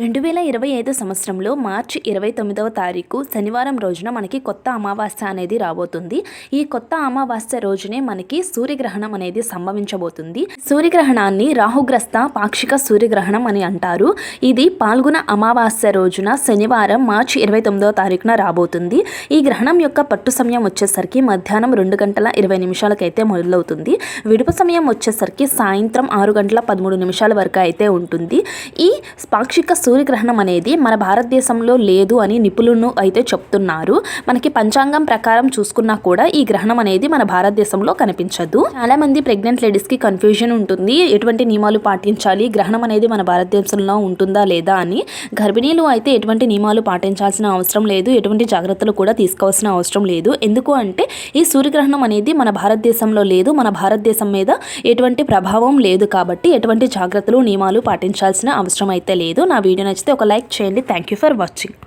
రెండు వేల ఇరవై ఐదు సంవత్సరంలో మార్చి ఇరవై తొమ్మిదవ తారీఖు శనివారం రోజున మనకి కొత్త అమావాస్య అనేది రాబోతుంది. ఈ కొత్త అమావాస్య రోజునే మనకి సూర్యగ్రహణం అనేది సంభవించబోతుంది. సూర్యగ్రహణాన్ని రాహుగ్రస్త పాక్షిక సూర్యగ్రహణం అని అంటారు. ఇది పాల్గొన అమావాస్య రోజున శనివారం మార్చి ఇరవై తొమ్మిదవ తారీఖున రాబోతుంది. ఈ గ్రహణం యొక్క పట్టు సమయం వచ్చేసరికి మధ్యాహ్నం రెండు గంటల ఇరవై నిమిషాలకైతే మొదలవుతుంది. విడుపు సమయం వచ్చేసరికి సాయంత్రం ఆరు గంటల పదమూడు నిమిషాల వరకు అయితే ఉంటుంది. ఈ పాక్షిక సూర్యగ్రహణం అనేది మన భారతదేశంలో లేదు అని నిపుణులు అయితే చెప్తున్నారు. మనకి పంచాంగం ప్రకారం చూసుకున్నా కూడా ఈ గ్రహణం అనేది మన భారతదేశంలో కనిపించదు. చాలా మంది ప్రెగ్నెంట్ లేడీస్కి కన్ఫ్యూజన్ ఉంటుంది. ఎటువంటి నియమాలు పాటించాలి? గ్రహణం అనేది మన భారతదేశంలో ఉంటుందా లేదా అని. గర్భిణీలు అయితే ఎటువంటి నియమాలు పాటించాల్సిన అవసరం లేదు. ఎటువంటి జాగ్రత్తలు కూడా తీసుకోవాల్సిన అవసరం లేదు. ఎందుకు అంటే ఈ సూర్యగ్రహణం అనేది మన భారతదేశంలో లేదు. మన భారతదేశం మీద ఎటువంటి ప్రభావం లేదు కాబట్టి ఎటువంటి జాగ్రత్తలు నియమాలు పాటించాల్సిన అవసరం అయితే లేదు. నా వీడియో నచ్చితే ఒక లైక్ చేయండి. Thank you for watching